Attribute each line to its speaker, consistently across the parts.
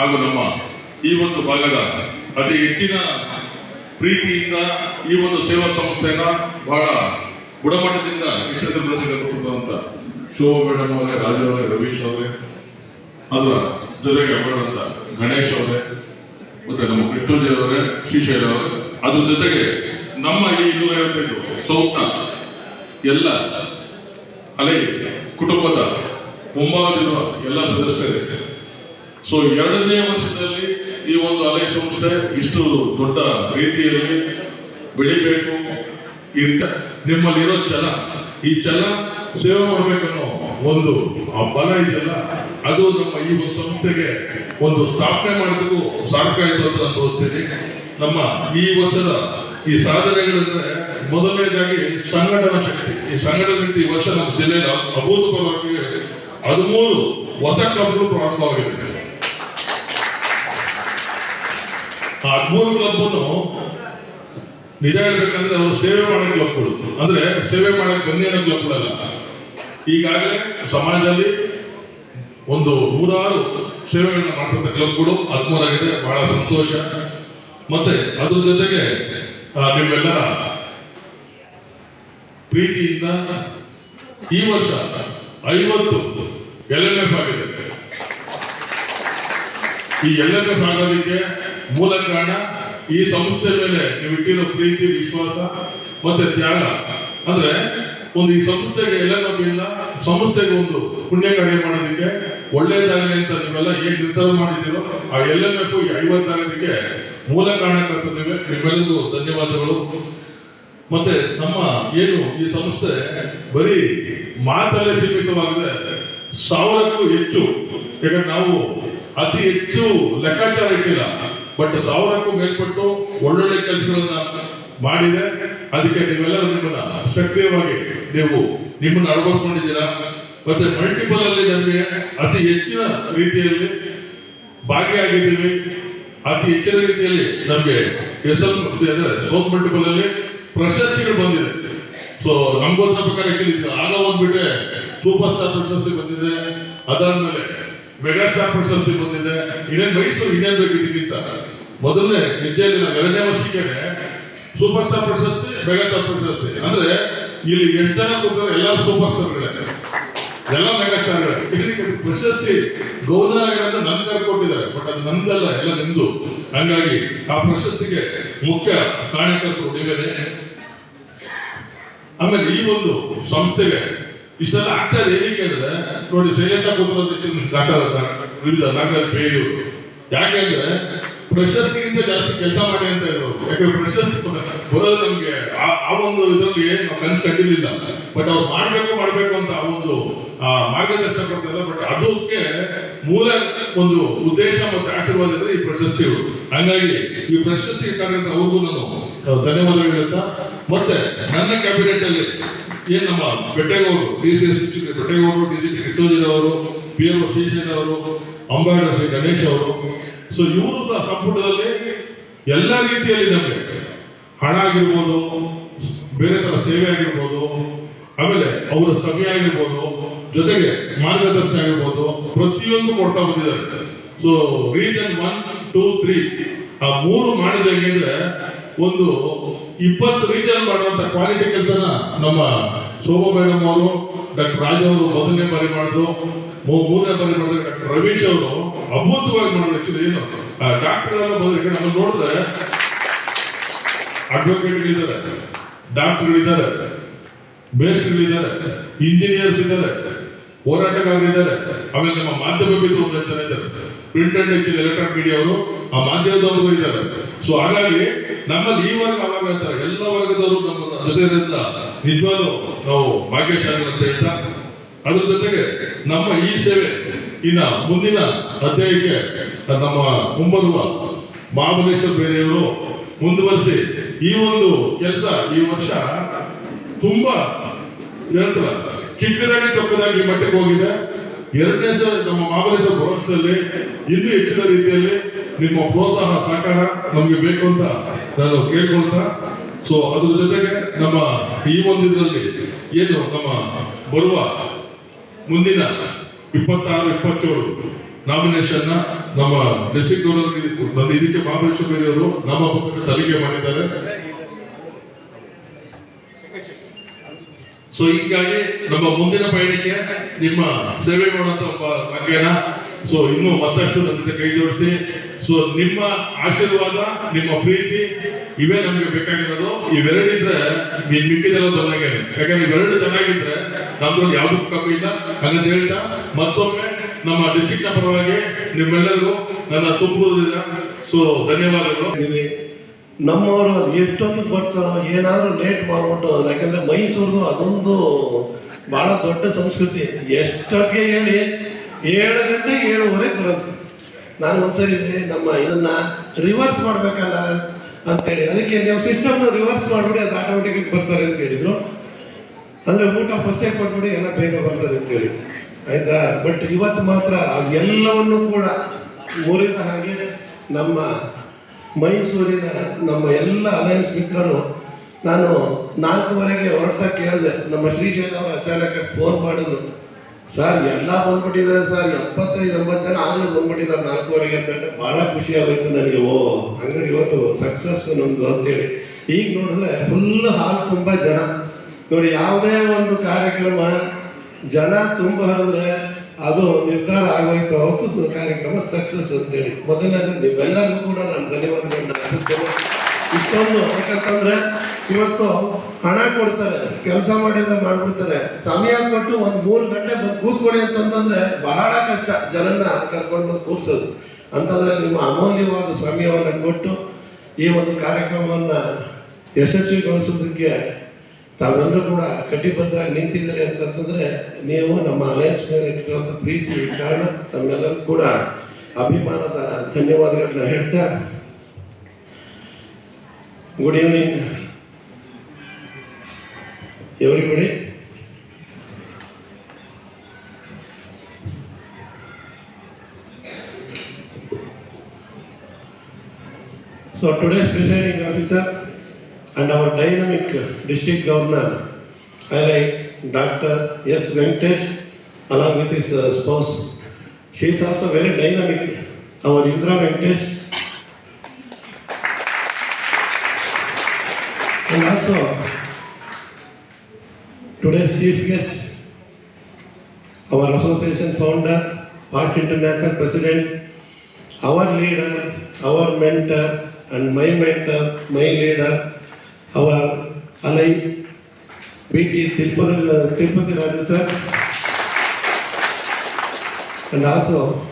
Speaker 1: ಹಾಗೂ ನಮ್ಮ ಈ ಒಂದು ಭಾಗದ ಅತಿ ಹೆಚ್ಚಿನ ಪ್ರೀತಿಯಿಂದ ಈ ಒಂದು ಸೇವಾ ಸಂಸ್ಥೆನ ಬಹಳ ಗುಣಮಟ್ಟದಿಂದ ಹೆಚ್ಚಿನ ಬೆಳೆಸಿದಂತ ಶೋಭಾ ಮೇಡಮ್ ಅವರೇ, ರಾಜು ಅವರೇ, ರವೀಶ್ ಅವರೇ, ಅದರ ಜೊತೆಗೆ ಮಾಡುವಂತ ಗಣೇಶ್ ಅವರೇ, ಮತ್ತೆ ನಮ್ಮ ಕೃಷ್ಣಜಿ ಅವರೇ, ಶ್ರೀಶೈಲ ಅವರೇ, ಅದ್ರ ಜೊತೆಗೆ ನಮ್ಮ ಈ ಇನ್ನೂರ ಐವತ್ತೈದು ಸೌತ್ನ ಎಲ್ಲ ಅಲೆ ಕುಟುಂಬದ ಮುಂಭಾಗದಿಂದ ಎಲ್ಲ ಸದಸ್ಯರೇ ಸೊ ಎರಡನೇ ವರ್ಷದಲ್ಲಿ ಈ ಒಂದು ಅಲೆ ಸಂಸ್ಥೆ ಇಷ್ಟು ದೊಡ್ಡ ರೀತಿಯಲ್ಲಿ ಬೆಳಿಬೇಕು. ಈ ನಿಮ್ಮಲ್ಲಿರೋ ಛಲ, ಈ ಛಲ ಸೇವೆ ಮಾಡಬೇಕನ್ನೋ ಒಂದು ಆ ಬಲ ಇದೆಯಲ್ಲ, ಅದು ನಮ್ಮ ಈ ಒಂದು ಸಂಸ್ಥೆಗೆ ಒಂದು ಸ್ಥಾಪನೆ ಮಾಡೋದಕ್ಕೂ ಸಾಧ್ಯ ಆಯಿತು ಅಂತ ನಾನು ತೋರಿಸ್ತೀನಿ ನಮ್ಮ ಈ ವರ್ಷದ ಈ ಸಾಧನೆಗಳಂದ್ರೆ ಮೊದಲನೇದಾಗಿ ಸಂಘಟನಾ ಶಕ್ತಿ. ಈ ಸಂಘಟನಾ ಶಕ್ತಿ ಈ ವರ್ಷ ನಮ್ಮ ಜಿಲ್ಲೆಯಲ್ಲಿ ಅಭೂತಪೂರ್ವವಾಗಿ ಹದಿಮೂರು ಹೊಸ ಕ್ಲಬ್ಗಳು ಪ್ರಾರಂಭವಾಗಿದೆ ಆ ಹದಿಮೂರು ಕ್ಲಬ್ಬನ್ನು ನಿಜ ಹೇಳ್ಬೇಕಂದ್ರೆ ಅವರು ಸೇವೆ ಮಾಡೋ ಕ್ಲಬ್ಗಳು ಅಂದ್ರೆ ಸೇವೆ ಮಾಡಕ್ ಬನ್ನಿ ಅನ್ನೋ ಕ್ಲಬ್ಗಳಲ್ಲ ಈಗಾಗಲೇ ಸಮಾಜದಲ್ಲಿ ಒಂದು ನೂರಾರು ಸೇವೆಗಳನ್ನ ಮಾಡ್ತಕ್ಕಂಥ ಕ್ಲಬ್ಗಳು ಹದಿಮೂರಾಗಿದೆ ಬಹಳ ಸಂತೋಷ. ಮತ್ತೆ ಅದ್ರ ಜೊತೆಗೆ ನಿಮ್ಮೆಲ್ಲರ ಪ್ರೀತಿಯಿಂದ ಈ ವರ್ಷ ಐವತ್ತು ಎಲ್ ಎಫ್ ಆಗಿದೆ. ಈ ಎಲ್ ಎಂ ಎಫ್ ಆಗೋದಕ್ಕೆ ಮೂಲ ಕಾರಣ ಈ ಸಂಸ್ಥೆ ಮೇಲೆ ನೀವು ಇಟ್ಟಿರೋ ಪ್ರೀತಿ, ವಿಶ್ವಾಸ ಮತ್ತೆ ತ್ಯಾಗ. ಅಂದ್ರೆ ಒಂದು ಈ ಸಂಸ್ಥೆಗೆ ಎಲ್ಲ ಸಂಸ್ಥೆಗೆ ಒಂದು ಪುಣ್ಯ ಕಾರ್ಯ ಮಾಡೋದಕ್ಕೆ ಒಳ್ಳೇದಾಗಲಿ ಅಂತ ನೀವೆಲ್ಲ ಏನ್ ನಿರ್ಧಾರ ಮಾಡಿದ್ದೀರೋ ಆ ಎಲ್ ಎಂ ಎಫ್ ಐವತ್ತಾಗೋದಕ್ಕೆ ಮೂಲ ಕಾರಣಕರ್ತನಿವೆ ನಿಮ್ಮೆಲ್ಲರಿಗೂ ಧನ್ಯವಾದಗಳು. ಮತ್ತೆ ನಮ್ಮ ಏನು ಈ ಸಂಸ್ಥೆ ಬರೀ ಮಾತಲ್ಲೇ ಸೀಮಿತವಾಗಿದೆ. ಸಾವಿರಕ್ಕೂ ಹೆಚ್ಚು. ಯಾಕಂದ್ರೆ ನಾವು ಅತಿ ಹೆಚ್ಚು ಲೆಕ್ಕಾಚಾರ ಇಟ್ಟಿಲ್ಲ. ಬಟ್ ಸಾವಿರಕ್ಕೂ ಮೇಲ್ಪಟ್ಟು ಒಳ್ಳೊಳ್ಳೆ ಕೆಲಸಗಳನ್ನ ಮಾಡಿದೆ. ಅದಕ್ಕೆ ನೀವೆಲ್ಲರೂ ನಿಮ್ಮನ್ನ ಸಕ್ರಿಯವಾಗಿ ನೀವು ನಿಮ್ಮನ್ನ ಅಳವಡಿಸ್ಕೊಂಡಿದ್ದೀರಾ? ಮತ್ತೆ ಮಲ್ಟಿಪಲ್ ಅಲ್ಲಿ ನಮಗೆ ಅತಿ ಹೆಚ್ಚಿನ ರೀತಿಯಲ್ಲಿ ಭಾಗಿಯಾಗಿದ್ದೀವಿ. ಅತಿ ಹೆಚ್ಚಿನ ರೀತಿಯಲ್ಲಿ ನಮಗೆ ಎಸ್ ಎಲ್ ಅಂದ್ರೆ ಸೌತ್ ಮಲ್ಟಿಪಲ್ ಅಲ್ಲಿ ಪ್ರಶಸ್ತಿಗಳು ಬಂದಿದೆ. ಸೊ ನಮ್ಗೆ ಪ್ರಕಾರ ಆಗ ಒಂದ್ಬಿಟ್ರೆ ಸೂಪರ್ ಸ್ಟಾರ್ ಪ್ರಶಸ್ತಿ ಬಂದಿದೆ. ಅದಾದ್ಮೇಲೆ ಮೆಗಾ ಸ್ಟಾರ್ ಪ್ರಶಸ್ತಿ ಬಂದಿದೆ. ಇನ್ನೇನು ಮೈಸೂರು ಇನ್ನೇನ್ ಬೇಕಿದ್ದಕ್ಕಿಂತ. ಮೊದಲನೇ ಹೆಜ್ಜೆಯಲ್ಲಿ ನಾವು ಎರಡನೇ ವರ್ಷಕ್ಕೆ ಸೂಪರ್ ಸ್ಟಾರ್ ಪ್ರಶಸ್ತಿ ಮೆಗಾ ಸ್ಟಾರ್ ಪ್ರಶಸ್ತಿ ಅಂದ್ರೆ ಇಲ್ಲಿ ಎಷ್ಟು ಜನ ಕೂತಾರೆ ಎಲ್ಲ ಸೂಪರ್ ಸ್ಟಾರ್ಗಳೇ ಎಲ್ಲ ಮೆಗಾ ಸ್ಟಾರ್ಗಳೇ ಇದಕ್ಕೆ ಪ್ರಶಸ್ತಿ ಗೌರವ ಅಂತ ನನ್ನ ಕರ್ಕೊಟ್ಟಿದ್ದಾರೆ ಬಟ್ ಅದು ನಂದಲ್ಲ, ಎಲ್ಲ ನಿಮ್ದು ಹಂಗಾಗಿ ಆ ಪ್ರಶಸ್ತಿಗೆ ಮುಖ್ಯ ಕಾರ್ಯಕರ್ತರು ನೀವೇನೆ. ಆಮೇಲೆ ಈ ಒಂದು ಸಂಸ್ಥೆಗೆ ಇಷ್ಟೆಲ್ಲ ಆಗ್ತಾ ಇದೆ, ಏನಕ್ಕೆ ಅಂದ್ರೆ, ನೋಡಿ ಸೈಲೆಂಟ್ ಆಗಿ ಕೂತಿರೋದು ಡಾಕ್ಟರ್ ವಿವಿಧ ಡಾಕ್ಟರ್ ಬೇರೆಯವರು. ಯಾಕೆ ಅಂದ್ರೆ, ಪ್ರಶಸ್ತಿಗಿಂತ ಜಾಸ್ತಿ ಕೆಲಸ ಮಾಡಿ ಅಂತ ಇದ್ರು ಯಾಕಂದ್ರೆ ಪ್ರಶಸ್ತಿ ಬರೋದು ನಮ್ಗೆ ಆ- ಒಂದು ಇದರಲ್ಲಿ ನಾವು ಕನ್ಸ್ ಕಂಡಿರ್ಲಿಲ್ಲ ಬಟ್ ಅವ್ರು ಮಾಡಬೇಕು, ಮಾಡ್ಬೇಕು ಅಂತ ಆ ಒಂದು ಮಾರ್ಗದರ್ಶನ ಕೊಡ್ತಾರೆ ಬಟ್ ಅದಕ್ಕೆ ಮೂಲ ಒಂದು ಉದ್ದೇಶ ಮತ್ತು ಆಶೀರ್ವಾದ ಇದ್ರೆ ಈ ಪ್ರಶಸ್ತಿಗಳು. ಹಂಗಾಗಿ ಈ ಪ್ರಶಸ್ತಿ ಕಾರ್ಯಕ್ರಮ ಅವ್ರಿಗೂ ನಾನು ಧನ್ಯವಾದ ಧನ್ಯವಾದಗಳು ಹೇಳ್ತಾ, ಮತ್ತೆ ನನ್ನ ಕ್ಯಾಬಿನೆಟ್ ಅಲ್ಲಿ ಏನ್ ನಮ್ಮ ಬೆಟ್ಟೇಗೌಡರು ಡಿ ಸಿ ಎಸ್ ಬೆಟ್ಟೇಗೌಡರು ಡಿ ಸಿ ಕಿಟ್ಟೋಜಿನ್ ಅವರು, ಪಿ ಎಲ್ ಶ್ರೀಶೈಲ್ ಅವರು ಅಂಬಾಡ ಶ್ರೀ ಗಣೇಶ್ ಅವರು. ಸೊ ಇವರು ಸಹ ಸಂಪುಟದಲ್ಲಿ ಎಲ್ಲ ರೀತಿಯಲ್ಲಿ ನಮಗೆ ಹಣ ಆಗಿರ್ಬೋದು, ಬೇರೆ ಥರ ಸೇವೆ ಆಗಿರ್ಬೋದು, ಆಮೇಲೆ ಅವರ ಸಭೆ ಆಗಿರ್ಬೋದು, ಜೊತೆಗೆ ಮಾರ್ಗದರ್ಶನ ಆಗಿರ್ಬೋದು, ಪ್ರತಿಯೊಂದು ಕೊಡ್ತಾ ಬಂದಿದ್ದಾರೆ. So region one two three ಆ ಮೂರು ಮಾಡಿದ ಒಂದು ಇಪ್ಪತ್ತು ರೀಜನ್ ಮಾಡುವಂತ ಕ್ವಾಲಿಟಿ ಕೆಲಸನ ನಮ್ಮ ಶೋಭಾ ಮೇಡಮ್ ಅವರು ಡಾಕ್ಟರ್ ರಾಜ್ ಅವರು ಮೊದಲನೇ ಬಾರಿ ಮಾಡಿದ್ರು. ಮೂರನೇ ಬಾರಿ ಮಾಡಿದ್ರು. ಡಾಕ್ಟರ್ ರವೀಶ್ ಅವರು ಅದ್ಭುತವಾಗಿ ಮಾಡಿದ್ರು. ಆಕ್ಚುಲಿ ಏನು? ಡಾಕ್ಟರ್ ಎಲ್ಲ ಬಂದ್ರೆ ನಮ್ಮ ನೋಡಿದ್ರೆ ಅಡ್ವೊಕೇಟ್ಗಳಿದ್ದಾರೆ ಡಾಕ್ಟರ್ಗಳಿದ್ದಾರೆ ಬೇಸ್ಟ್ಗಳಿದ್ದಾರೆ ಇಂಜಿನಿಯರ್ಸ್ ಇದ್ದಾರೆ, ಹೋರಾಟಗಾರರಿದ್ದಾರೆ. ಆಮೇಲೆ ನಮ್ಮ ಮಾಧ್ಯಮ ಬಿದ್ದು ಒಂದಷ್ಟು ಜನ ಇದ್ದಾರೆ. ಪ್ರಿಂಟ್ ಅಂಡ್ ಎಲೆಕ್ಟ್ರಾನಿಕ್ ಮೀಡಿಯಾ ಅವರು ಆ ಮಾಧ್ಯಮದವರು ಇದ್ದಾರೆ. ಸೊ ಹಾಗಾಗಿ ನಮ್ಮಲ್ಲಿ ಈ ವರ್ಗ ಅವಾಗ ಎಲ್ಲ ವರ್ಗದವರು ನಮ್ಮ ಜೊತೆಯಿಂದ ನಿಜವಾಗ್ಲೂ ನಾವು ಭಾಗ್ಯಶಾಲಿ ಅಂತ ಹೇಳ್ತಾ, ಅದರ ಜೊತೆಗೆ ನಮ್ಮ ಈ ಸೇವೆ ಇನ್ನ ಮುಂದಿನ ಅಧ್ಯಾಯಕ್ಕೆ ನಮ್ಮ ಮುಂಬರುವ ಮಹಾಬಲೇಶ್ವರ ಬೇರೆಯವರು ಮುಂದುವರಿಸಿ ಈ ಒಂದು ಕೆಲಸ ಈ ವರ್ಷ ತುಂಬಾ ಹೇಳ್ತಾರ ಚಿಕ್ಕದಾಗಿ ಚೊಕ್ಕದಾಗಿ ಮಟ್ಟಕ್ಕೆ ಹೋಗಿದೆ. ಎರಡನೇ ಸಲ ನಮ್ಮ ಮಹಾಬಲೇಶ್ವರ ಭರವಸೆಯಲ್ಲಿ, ಇನ್ನೂ ಹೆಚ್ಚಿನ ರೀತಿಯಲ್ಲಿ ನಿಮ್ಮ ಪ್ರೋತ್ಸಾಹ ಸಹಕಾರ ನಮಗೆ ಬೇಕು ಅಂತ ನಾನು ಕೇಳ್ಕೊಳ್ತಾ ಸೊ ಅದ್ರ ಜೊತೆಗೆ ನಮ್ಮ ಈ ಒಂದು ಇದರಲ್ಲಿ ಏನು ನಮ್ಮ ಬರುವ ಮುಂದಿನ ಇಪ್ಪತ್ತಾರು, ಇಪ್ಪತ್ತೇಳು ನಾಮಿನೇಷನ್ ನಮ್ಮ ಡಿಸ್ಟ್ರಿಕ್ಟ್ ನನ್ನ ಇದಕ್ಕೆ ಮಹಾಬಲೇಶ್ವರ ಅವರು ನಮ್ಮ ಪಕ್ಕಕ್ಕೆ ಸಲ್ಲಿಕೆ ಮಾಡಿದ್ದಾರೆ. ಸೊ ಹೀಗಾಗಿ ನಮ್ಮ ಮುಂದಿನ ಪಯಣಕ್ಕೆ ನಿಮ್ಮ ಸೇವೆ ಮಾಡುವಂತ ಒಬ್ಬ ಸೊ ಇನ್ನು ಮತ್ತಷ್ಟು ನನ್ನ ಕೈ ಜೋಡಿಸಿ. ಸೊ ನಿಮ್ಮ ಆಶೀರ್ವಾದ, ನಿಮ್ಮ ಪ್ರೀತಿ ಇವೇ ನಮಗೆ ಬೇಕಾಗಿರೋದು. ಇವೆರಡಿದ್ರೆ ನೀನ್ ಮಿಕ್ಕಿದೆಲ್ಲ ಚೆನ್ನಾಗಿದೆ ಯಾಕಂದ್ರೆ ಇವೆರಡು ಚೆನ್ನಾಗಿದ್ರೆ ನಮ್ದ್ರಲ್ಲಿ ಯಾವುದಕ್ಕೂ ಕಮ್ಮಿ ಇಲ್ಲ. ಹಾಗಂತ ಹೇಳ್ತಾ, ಮತ್ತೊಮ್ಮೆ ನಮ್ಮ ಡಿಸ್ಟ್ರಿಕ್ಟ್ನ ಪರವಾಗಿ ನಿಮ್ಮೆಲ್ಲರಿಗೂ ನನ್ನ ತುಂಬುವುದಿಲ್ಲ ಸೊ ಧನ್ಯವಾದಗಳು.
Speaker 2: ನಮ್ಮವರು ಅದು ಎಷ್ಟೊಂದು ಬರ್ತಾರೋ, ಏನಾದರೂ ಲೇಟ್ ಮಾಡ್ಬಿಟ್ಟು ಯಾಕಂದ್ರೆ ಮೈಸೂರು ಅದೊಂದು ಬಹಳ ದೊಡ್ಡ ಸಂಸ್ಕೃತಿ. ಎಷ್ಟಕ್ಕೆ ಹೇಳಿ? ಏಳು ಗಂಟೆ ಏಳುವರೆಗೆ ಬರೋದು. ನಾನು ಒಂದ್ಸರಿ ನಮ್ಮ ಇದನ್ನ ರಿವರ್ಸ್ ಮಾಡ್ಬೇಕಲ್ಲ ಅಂತೇಳಿ. ಅದಕ್ಕೆ ನೀವು ಸಿಸ್ಟಮ್ನ ರಿವರ್ಸ್ ಮಾಡ್ಬಿಡಿ, ಅದು ಆಟೋಮೆಟಿಕ್ ಬರ್ತಾರೆ ಅಂತ ಹೇಳಿದ್ರು. ಅಂದ್ರೆ ಊಟ ಫಸ್ಟೇ ಕೊಟ್ಬಿಡಿ ಎಲ್ಲ ಬೇಗ ಬರ್ತದೆ ಅಂತೇಳಿ ಆಯ್ತಾ? ಬಟ್ ಇವತ್ತು ಮಾತ್ರ ಅದೆಲ್ಲವನ್ನು ಕೂಡ ಮುರಿದ ಹಾಗೆ ನಮ್ಮ ಮೈಸೂರಿನ ನಮ್ಮ ಎಲ್ಲ ಅಲಯನ್ಸ್ ಮಿತ್ರರು ನಾನು ನಾಲ್ಕುವರೆಗೆ ಹೊರಡ್ತಾ ಕೇಳಿದೆ. ನಮ್ಮ ಶ್ರೀಶೈಲ ಅವರು ಅಚಾನಕ ಫೋನ್ ಮಾಡಿದ್ರು. ಸರ್ ಎಲ್ಲ ಬಂದ್ಬಿಟ್ಟಿದ್ದಾರೆ ಸರ್ ಎಪ್ಪತ್ತೈದು, ಎಂಬತ್ತು ಜನ ಆಗಲೇ ಬಂದ್ಬಿಟ್ಟಿದ್ದಾರೆ. ನಾಲ್ಕೂವರೆಗೆ ಅಂತ ಹೇಳಿ ಭಾಳ ಖುಷಿ ಆಗೋಯ್ತು ನನಗೆ. ಓ, ಹಂಗಾರೆ ಇವತ್ತು ಸಕ್ಸಸ್ ನಮ್ದು ಅಂತೇಳಿ. ಈಗ ನೋಡಿದ್ರೆ ಫುಲ್ ಹಾಲ್ ತುಂಬ ಜನ. ನೋಡಿ, ಯಾವುದೇ ಒಂದು ಕಾರ್ಯಕ್ರಮ, ಜನ ತುಂಬ ಹರಿದ್ರೆ ಅದು ನಿರ್ಧಾರ ಆಗೋಯ್ತು. ಅವತ್ತು ಕಾರ್ಯಕ್ರಮ ಸಕ್ಸಸ್ ಅಂತೇಳಿ. ಮೊದಲನೇದು ನೀವೆಲ್ಲರಿಗೂ ಕೂಡ ನಾನು ಧನ್ಯವಾದಗಳನ್ನ ಇಷ್ಟೊಂದು ಯಾಕಂತಂದ್ರೆ ಇವತ್ತು ಹಣ ಕೊಡ್ತಾರೆ, ಕೆಲಸ ಮಾಡಿದ್ರೆ ಮಾಡ್ಬಿಡ್ತಾರೆ. ಸಮಯ ಕೊಟ್ಟು ಒಂದು ಮೂರು ಗಂಟೆ ಬಂದು ಕೂತ್ಕೊಳ್ಳಿ ಅಂತಂದ್ರೆ ಬಹಳ ಕಷ್ಟ. ಜನನ್ನ ಕರ್ಕೊಂಡು ಬಂದು ಕೂರ್ಸೋದು. ಅಂತಂದ್ರೆ ನಿಮ್ಮ ಅಮೂಲ್ಯವಾದ ಸಮಯವನ್ನು ಕೊಟ್ಟು ಈ ಒಂದು ಕಾರ್ಯಕ್ರಮವನ್ನ ಯಶಸ್ವಿಗೊಳಿಸೋದಕ್ಕೆ ತಾವೆಲ್ಲರೂ ಕೂಡ ಕಟಿಬದ್ಧರಾಗಿ ನಿಂತಿದ್ದಾರೆ ಅಂತಂತಂದ್ರೆ ನೀವು ನಮ್ಮ ಅಲಯನ್ಸ್ ಮೇಲೆ ಇಟ್ಟಿರುವಂಥ ಪ್ರೀತಿ ಕಾರಣ ತಮ್ಮೆಲ್ಲರೂ ಕೂಡ ಅಭಿಮಾನದ ಧನ್ಯವಾದಗಳನ್ನ ಹೇಳ್ತಾ good evening everybody So today's presiding officer and our dynamic district governor, I like Dr. S. Venkatesh along with his uh, spouse. She is also very dynamic. Our Indra Venkatesh Also today's chief guest, our association founder, Park International President, our leader, our mentor, and my mentor, my leader, our ally, B.T. Tirupati Tirupati Raju sir, and also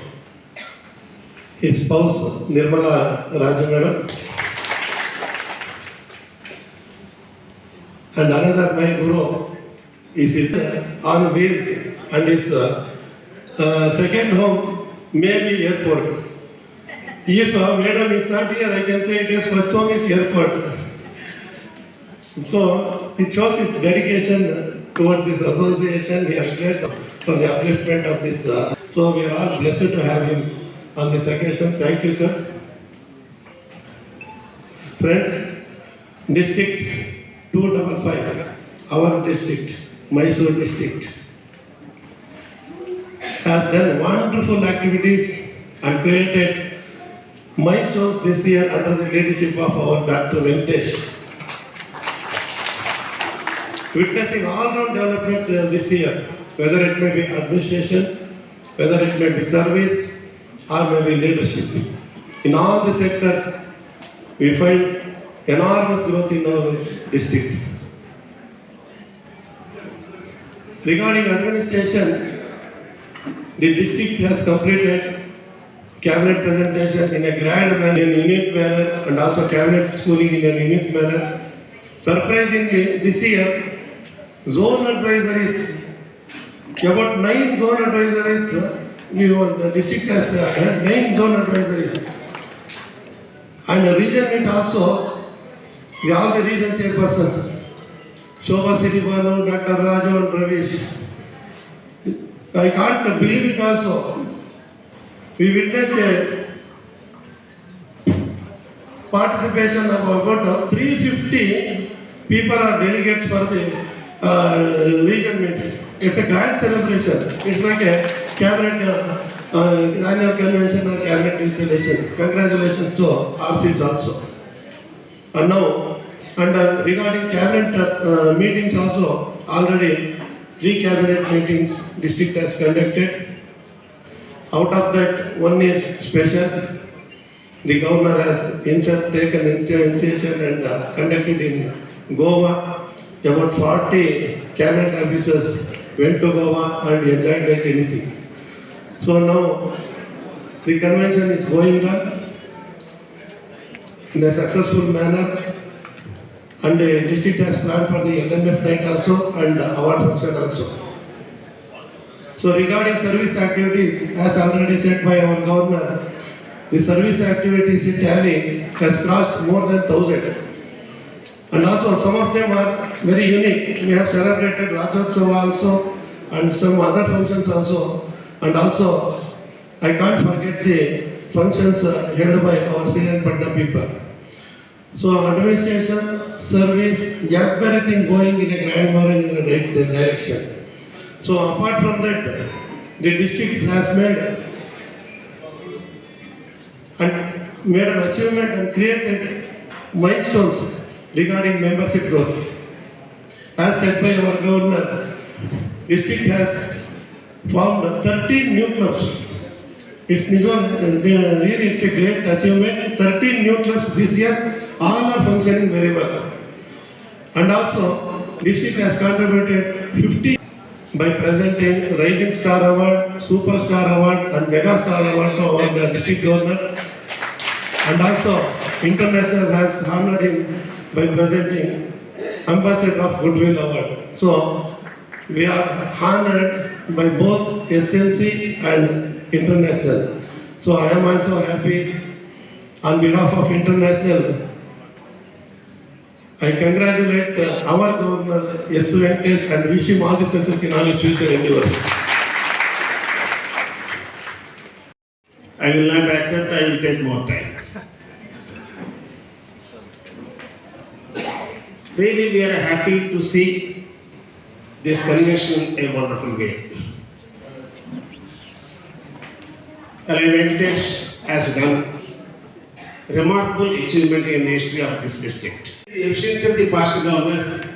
Speaker 2: his spouse Nirmala Raju madam. And another my guru is it on wheels and his uh, uh, second home may be airport. If uh, madam is not here, I can say it is first home is airport. So it shows his dedication towards this association. He for the upliftment of this. Uh, so we are all blessed to have him on this occasion. Thank you, sir. Friends, District 255, our district, Mysore district, has done wonderful activities and created milestones this year under the leadership of our Dr. Venkatesh witnessing all-round development uh, this year, whether it may be administration, whether it may be service, or maybe leadership. In all the sectors, we find enormous growth in our district. Regarding administration, the district has completed cabinet presentation in a grand manner, in a unique manner, and also cabinet schooling in a unique manner. Surprisingly, this year, zone advisories, about nine zone advisories, you know, the district has uh, nine zone advisories. And the region meet also, chairpersons, Shobha City Banu, Dr. Raju and Ravish. I can't believe it also. We witnessed a participation of about 350 people are delegates for the uh, region meets. It's a grand celebration. It's like a cabinet uh, uh, annual convention or cabinet installation. Congratulations to RCs also. And now, and uh, regarding cabinet uh, uh, meetings also, already three cabinet meetings district has conducted. Out of that, one is special. The governor has insert, taken initiation and uh, conducted in Goa. About 40 cabinet officers went to Goa and enjoyed like anything. So now, the convention is going on in a successful manner. And the district has planned for the LMF night also and award function also. So regarding service activities, as already said by our governor, the service activities in Tally has crossed more than thousand. And also some of them are very unique. We have celebrated Rajotsava also and some other functions also. And also, I can't forget the functions uh, held by our senior Patna people. So administration, service, everything going in a grand manner in the right direction. So apart from that, the district has made and made an achievement and created milestones regarding membership growth. As said by our governor, district has formed 13 new clubs. It's Nijwan, really it's a great achievement. 13 new clubs this year, all are functioning very well. And also, district has contributed 50 by presenting Rising Star Award, Superstar Award and Mega Star Award to our district governor. And also, international has honored him by presenting Ambassador of Goodwill Award. So, we are honored by both SLC and international. So, I am also happy on behalf of international. I congratulate uh, our governor, S. Venkatesh, and wish him all the success in all his future endeavors.
Speaker 3: I will not accept, I will take more time. Really, we are happy to see this convention a wonderful way. L.I. Venkatesh has done remarkable achievement in the history of this district. The efficiency of the past governors,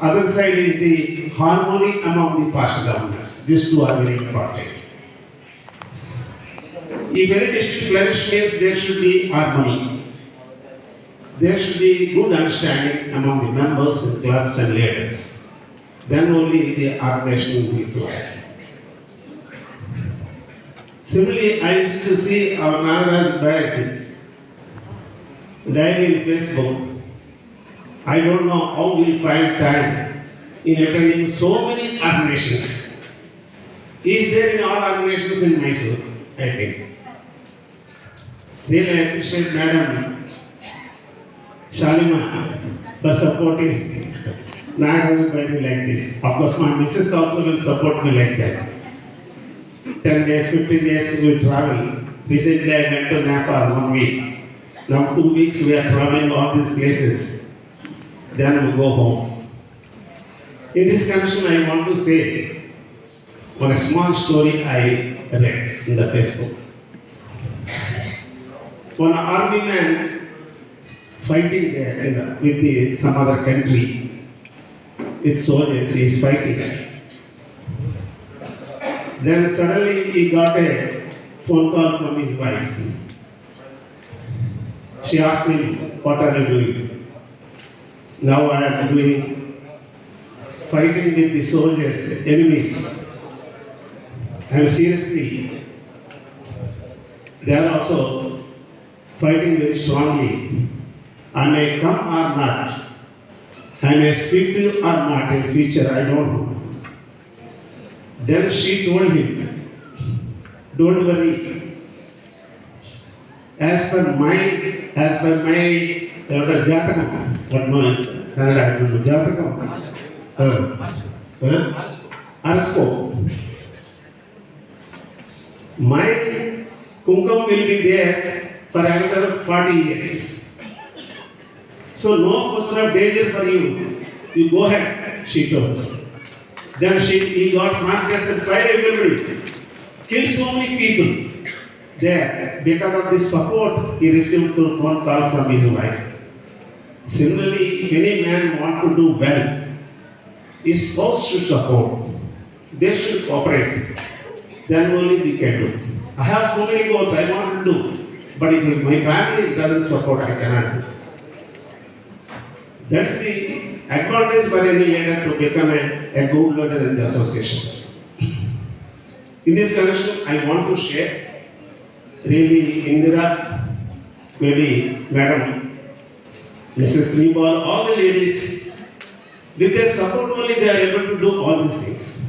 Speaker 3: other side is the harmony among the past governors. These two are very important. If any district flourish means there should be harmony. There should be good understanding among the members and clubs and leaders. Then only the organization will be. Similarly, I used to see our Nagaraj badge daily in Facebook. I don't know how we'll find time in attending so many organizations. Is there in all organizations in Mysore, I think. Really I appreciate Madam Shalima for supporting Nagaraj badge like this. Of course, my missus also will support me like that. 10 days, 15 days we travel. Recently I went to Nepal one week. Now two weeks we are traveling all these places. Then we go home. In this connection I want to say one small story I read in the Facebook. One army man fighting there the, with the, some other country with soldiers, he is fighting. Then suddenly he got a phone call from his wife. She asked him, What are you doing? Now I am doing fighting with the soldiers, enemies. I am seriously. They are also fighting very strongly. I may come or not. I may speak to you or not in future, I don't know. Then she told him, Don't worry. As per my as per my ఎవరు i one Kannada jataka అరస్కో my kumkuma will be there for another forty years so no question of danger for you you go ahead she told Then she, he got confidence and tried everybody. Killed so many people there because of the support he received through phone call from his wife. Similarly, if any man want to do well, his spouse should support. They should cooperate. Then only we can do. I have so many goals I want to do, but if my family doesn't support, I cannot do. That's the advantage for any leader to become a, a good leader in the association. In this connection, I want to share really Indira, maybe Madam, Mrs. Sribal, all the ladies, with their support only they are able to do all these things.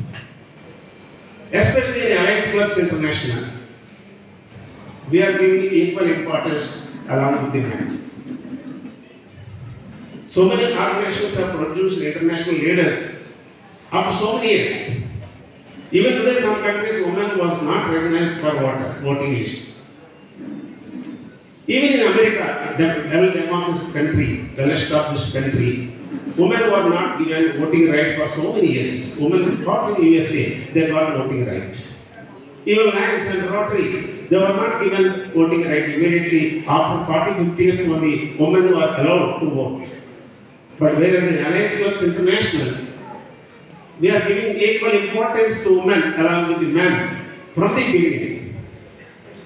Speaker 3: Especially in the Alliance Clubs International, we are giving equal importance along with the men. So many organizations have produced international leaders after so many years. Even today, some countries, women was not recognized for voter, voting age. Even in America, that well-democratic country, well-established country, women were not given voting right for so many years. Women fought in USA, they got voting right. Even Lions and Rotary, they were not given voting right immediately. After 40, 50 years, only women were allowed to vote. But whereas in Alliance Clubs International, we are giving equal importance to women along with the men from the beginning.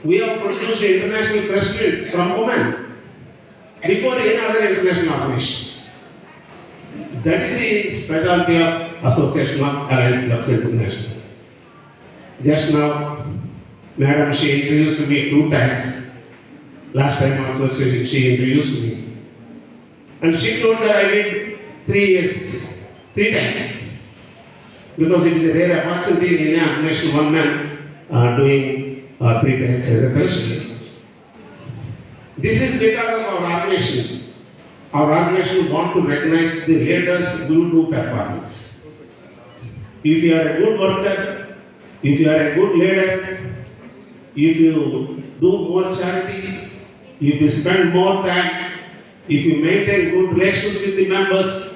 Speaker 3: We have produced international press president from women before any other international organizations. That is the specialty of Association of Alliance Clubs International. Just now, Madam, she introduced me two times. Last time also she, she introduced me. And she told that I did three years, three times. Because it is a rare opportunity in India, national one man uh, doing uh, three times as a president. This is because of our organization. Our organization want to recognize the leaders who do performance. If you are a good worker, if you are a good leader, if you do more charity, if you spend more time, if you maintain good relations with the members,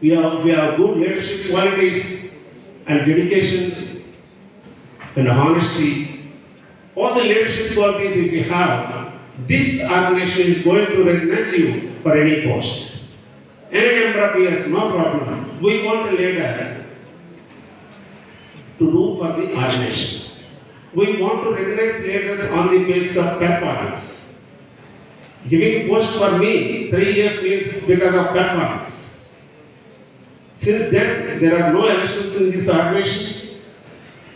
Speaker 3: we have, we have good leadership qualities and dedication and honesty. All the leadership qualities if you have, this organization is going to recognize you for any post. Any number of no problem. We want a leader to do for the organization. We want to recognize leaders on the basis of performance. Giving post for me three years means because of performance. Since then, there are no elections in this organization.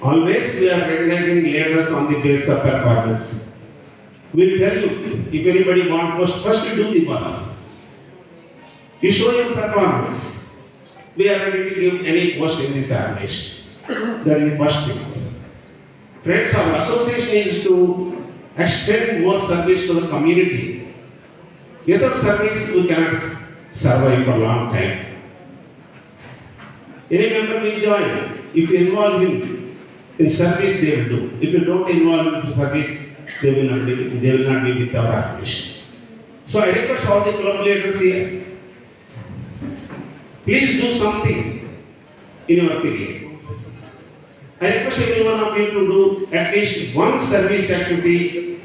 Speaker 3: Always we are recognizing leaders on the basis of performance. We'll tell you, if anybody want post, first do the work. You show your performance. We are ready to give any post in this organization. That is the first thing. Friends, our association is to extend more service to the community. Without service, we cannot survive for a long time. Any member will join. If you involve him in service, they will do. If you don't involve him in service, they will not be, they will not be with our organization. So I request all the club leaders here, please do something in your period. I request every one of you to do at least one service activity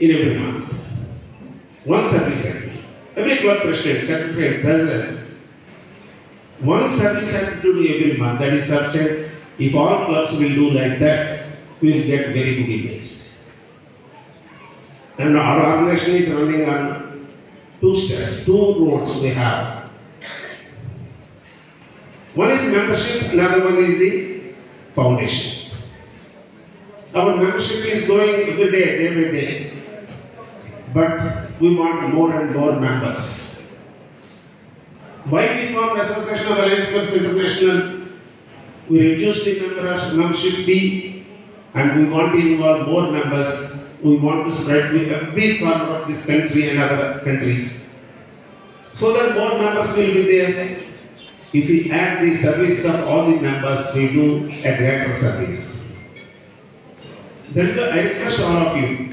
Speaker 3: in every month. One service activity. Every club president, secretary, president, one service activity every month, that is sufficient. If all clubs will do like that, we will get very good image. And our organization is running on two steps, two roads we have. One is membership, another one is the foundation. Our membership is growing every day, day by day. But we want more and more members. Why we formed Association of Alliance Clubs International? We reduced the members- membership fee and we want to involve more members. We want to spread to every corner of this country and other countries. So that more members will be there. If we add the service of all the members, we do a greater service. That is why I request all of you,